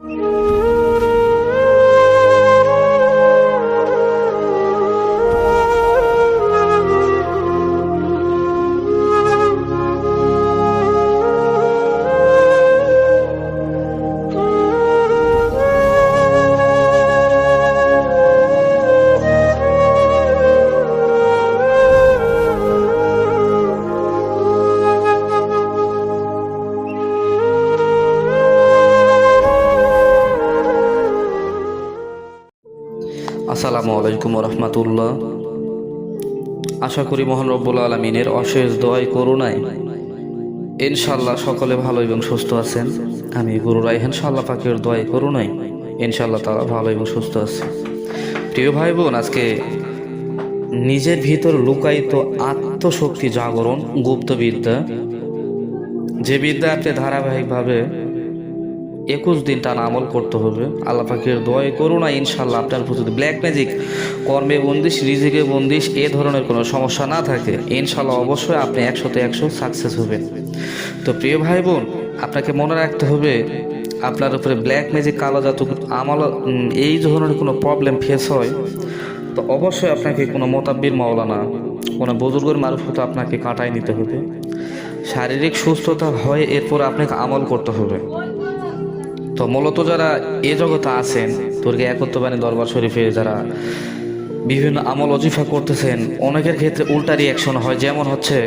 আসসালামু আলাইকুম রহমতুল্লাহ। আশা করি মোহন রব্বুল আলমিনের অশেষ দোয়াই করুণায় ইনশাল্লাহ সকলে ভালো এবং সুস্থ আছেন। আমি গুরু রাইহান সাল্লাহ পাকের দোয়াই করুণাই ইনশাল্লাহ তারা ভালো এবং সুস্থ আছে। প্রিয় ভাই বোন আজকে নিজের ভিতর লুকায়িত আত্মশক্তি জাগরণ, গুপ্তবিদ্যা। যে বিদ্যা আপনি ধারাবাহিকভাবে একুশ দিন টানা আমল করতে হবে। আল্লাহ পাখির দোয়াই করুণা ইনশাল্লাহ আপনার প্রতি ব্ল্যাক ম্যাজিক, কর্মে বন্দিশ, রিজিকে বন্দিশ এ ধরনের কোনো সমস্যা না থাকে। ইনশাল্লাহ অবশ্যই আপনি একশোতে একশো সাকসেস হবেন। তো প্রিয় ভাই বোন আপনাকে মনে রাখতে হবে, আপনার উপরে ব্ল্যাক ম্যাজিক, কালো জাতু আমল এই ধরনের কোনো প্রবলেম ফেস হয়, তো অবশ্যই আপনাকে কোনো মোতাব্বির মাওলানা, কোনো বুজুর্গের মারফত আপনাকে কাটাই নিতে হবে। শারীরিক সুস্থতা হয়, এরপর আপনাকে আমল করতে হবে। তো মূলত যারা এ জগতে আছেন দুর্গে একত্রবাণী দরবার শরীফে যারা বিভিন্ন আমল অজিফা করতেছেন, অনেকের ক্ষেত্রে উল্টা রিয়াকশন হয়। যেমন হচ্ছে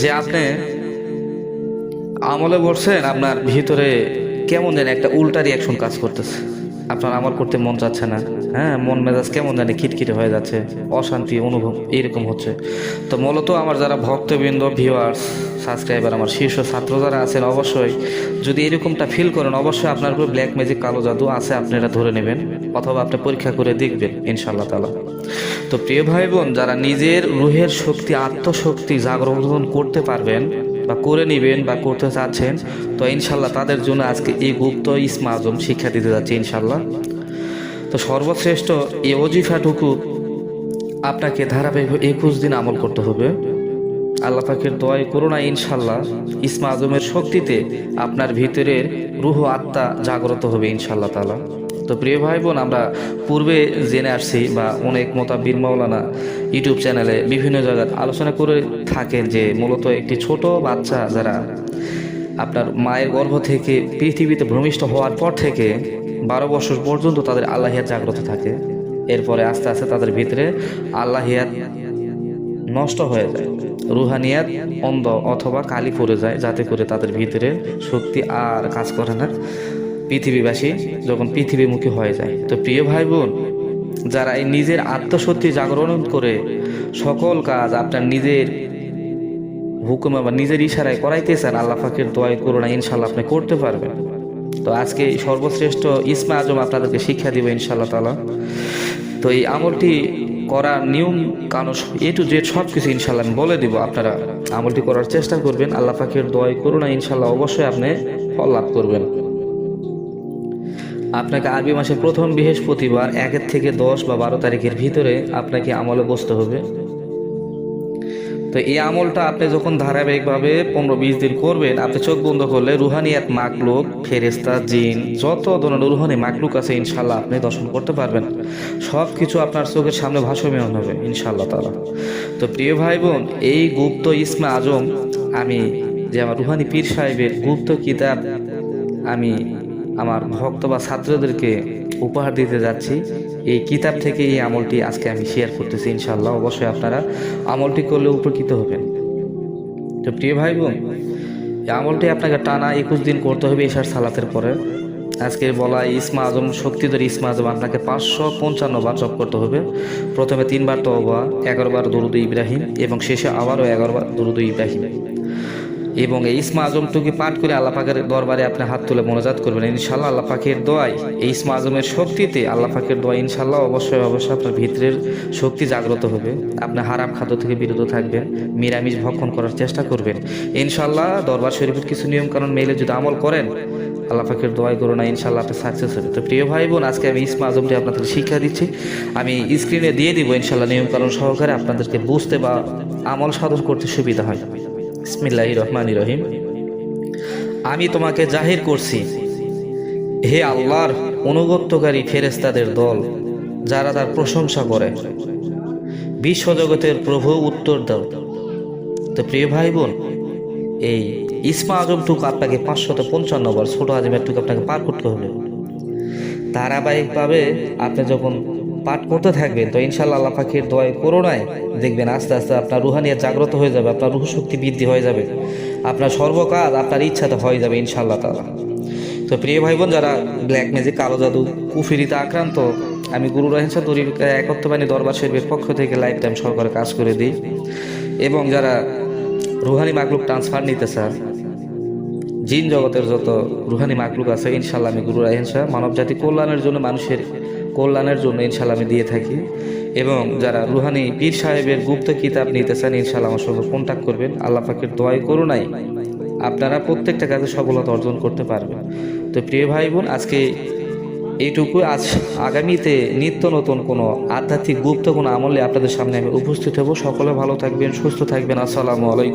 যে আপনি আমলে বসছেন, আপনার ভিতরে কেমন যেন একটা উল্টা রিয়াকশন কাজ করতেছে। আপনার আমল করতে মন চাচ্ছে না। হ্যাঁ মন মেজাজ কেমন জানি খিটখিটে হয়ে যাচ্ছে, অশান্তি অনুভব এরকম হচ্ছে। তো মূলত আমার যারা ভক্তবৃন্দ ভিউয়ার্স সাবস্ক্রাইবার আমার শীর্ষ ছাত্র যারা আছেন, অবশ্যই যদি এরকমটা ফিল করেন, অবশ্যই আপনার উপর ব্ল্যাক ম্যাজিক কালো জাদু আছে আপনি এটা ধরে নেবেন, অথবা আপনি পরীক্ষা করে দেখবেন ইনশাল্লাহ তালা তো প্রিয় ভাই বোন যারা নিজের রুহের শক্তি, আত্মশক্তি জাগরণ করতে পারবেন বা করে নেবেন বা করতে চাচ্ছেন, তো ইনশাল্লাহ তাদের জন্য আজকে এই গুপ্ত ইসমা আজম শিক্ষা দিতে যাচ্ছে ইনশাল্লাহ তো সর্বশ্রেষ্ঠ এই অজিফাটুকু আপনাকে ধারাবাহিক একুশ দিন আমল করতে হবে। আল্লাহ পাকের দোয়াই করোনা ইনশাল্লাহ ইসমা আজমের শক্তিতে আপনার ভিতরের রুহ আত্মা জাগ্রত হবে ইনশাল্লাহ তালা তো প্রিয় ভাই বোন আমরা পূর্বে জেনে আসছি বা অনেক মোতাবির মাওলানা ইউটিউব চ্যানেলে বিভিন্ন জায়গায় আলোচনা করে থাকেন যে মূলত একটি ছোট বাচ্চা যারা আপনার মায়ের গর্ভ থেকে পৃথিবীতে ভূমিষ্ঠ হওয়ার পর থেকে বারো বছর পর্যন্ত তাদের আল্লাহিয়াত জাগ্রত থাকে। এরপরে আস্তে আস্তে তাদের ভিতরে আল্লাহিয়াত নষ্ট হয়ে যায়। রুহানিয়াত অন্ধ অথবা কালি পড়ে যায়, যাতে করে তাদের ভিতরে শক্তি আর কাজ করে না। পৃথিবীবাসী যখন পৃথিবীমুখী হয়ে যায়। তো প্রিয় ভাই বোন যারা এই নিজের আত্মশক্তি জাগরণ করে সকল কাজ আপনার নিজের হুকুমে বা নিজের ইশারায় করাইতে চান, আল্লাহ পাকের দোয়াই করোনা ইনশাল্লাহ আপনি করতে পারবেন। তো আজকে সর্বশ্রেষ্ঠ ইসমা আজম আপনাদেরকে শিক্ষা দিব ইনশাল্লাহ তালা তো এই আমলটি করার নিয়ম কানুন এ টু জেড সব কিছু ইনশাল্লাহ আমি বলে দিব আপনারা। আমলটি করার চেষ্টা করবেন, আল্লাহ পাকের দোয়াই করোনা ইনশাল্লাহ অবশ্যই আপনি ফল লাভ করবেন। আপনাকে আরবি মাসের প্রথম বৃহস্পতিবার একের থেকে দশ বা বারো তারিখের ভিতরে আপনাকে আমলে বসতে হবে। তো এই আমলটা আপনি যখন ধারাবাহিকভাবে পনেরো বিশ দিন করবেন, আপনি চোখ বন্ধ করলে রুহানিয়াত মাকলুক ফেরেস্তা জিন, যত ধরনের রুহানি মাকলুক আছে ইনশাল্লাহ আপনি দর্শন করতে পারবেন। সব কিছু আপনার চোখের সামনে ভাসমান হবে ইনশাল্লাহ তালা তো প্রিয় ভাই বোন এই গুপ্ত ইসমা আজম, আমি যে আমার রুহানি পীর সাহেবের গুপ্ত কিতাব, আমি আমার ভক্ত বা ছাত্রদেরকে উপহার দিতে যাচ্ছি। এই কিতাব থেকে এই আমলটি আজকে আমি শেয়ার করতেছি ইনশাল্লাহ অবশ্যই আপনারা আমলটি করলে উপকৃত হবেন। তো প্রিয় ভাই বোন এই আমলটি আপনাকে টানা একুশ দিন করতে হবে এশার সালাতের পরে। আজকে বলা ইসমা আজম, শক্তিধর ইসমা আজম আপনাকে পাঁচশো পঞ্চান্ন বার করতে হবে। প্রথমে তিনবার তওবা, এগারো বার দরুদ ইব্রাহিম এবং শেষে আবারও এগারো বার দরুদ ইব্রাহিম। এবং এই ইসমা আজমটুকু পাঠ করে আল্লাহ পাকের দরবারে আপনি হাত তুলে মনোজাত করবেন। ইনশাল্লাহ আল্লাহ পাকের এই ইসমা আজমের শক্তিতে আল্লাহ পাকের দোয়া ইনশাল্লাহ অবশ্যই অবশ্যই আপনার ভিতরের শক্তি জাগ্রত হবে। আপনি হারাম খাদ্য থেকে বিরত থাকবেন, নিরামিষ ভক্ষণ করার চেষ্টা করবেন। ইনশাল্লাহ দরবার শরীফের কিছু নিয়ম কানুন মেলে যদি আমল করেন, আল্লাহ পাকের দোয়াই করো না ইনশাল্লাহ আপনি সাকসেস হবে। তো প্রিয় ভাই বোন আজকে আমি ইসমা আজমটি আপনাদের শিক্ষা দিচ্ছি। আমি স্ক্রিনে দিয়ে দিব ইনশাল্লাহ নিয়ম কানুন সহকারে আপনাদেরকে বুঝতে বা আমল সাধন করতে সুবিধা হয়। বিসমিল্লাহ রহমান রহিম আমি তোমাকে জাহির করছি, হে আল্লাহর অনুগত্যকারী ফেরেস্তাদের দল, যারা তার প্রশংসা করে। বিশ্বজগতের প্রভু উত্তর দাও। তো প্রিয় ভাই বোন এই ইসমা আজমটুকু আপনাকে পাঁচশত পঞ্চান্ন বার ছোট আজমেরটুকু আপনাকে পার করতে হবে ধারাবাহিকভাবে আপনি যখন পাঠ করতে থাকবেন, তো ইনশাল্লাহ আল্লাহ পাখির দোয়াই করোনায় দেখবেন আস্তে আস্তে আপনার রুহানিয়া জাগ্রত হয়ে যাবে, আপনার রুহ শক্তি বৃদ্ধি হয়ে যাবে, আপনার সর্বকাজ আপনার ইচ্ছাতে হয়ে যাবে ইনশাল্লাহ তালা তো প্রিয় ভাই বোন যারা ব্ল্যাক ম্যাজিক, কালো জাদু, কুফিরিতে আক্রান্ত, আমি গুরু রাহিংসা তরির একত্রবাণী দরবার শরীফের পক্ষ থেকে লাইফ টাইম সহকারে কাজ করে দিই। এবং যারা রুহানি মাকলুক ট্রান্সফার নিতে চান, জিন জগতের যত রুহানি মাকলুক আছে ইনশাল্লাহ আমি গুরু রাহিংসা মানব জাতি কল্যাণের জন্য মানুষের কল্যাণের জন্য ইনশাল্লাহ আমি দিয়ে থাকি। এবং যারা রুহানি পীর সাহেবের গুপ্ত কিতাব নিতে চান ইনশাল্লাহ আমার সঙ্গে কন্ট্যাক্ট করবেন। আল্লাহ পাকের দোয়াই করুনাই আপনারা প্রত্যেকটা কাজে সফলতা অর্জন করতে পারবেন। তো প্রিয় ভাই বোন আজকে এইটুকু। আজ আগামীতে নিত্য নতুন কোনো আধ্যাত্মিক গুপ্ত কোনো আমলে আপনাদের সামনে আমি উপস্থিত হব। সকলে ভালো থাকবেন, সুস্থ থাকবেন। আসসালামু আলাইকুম।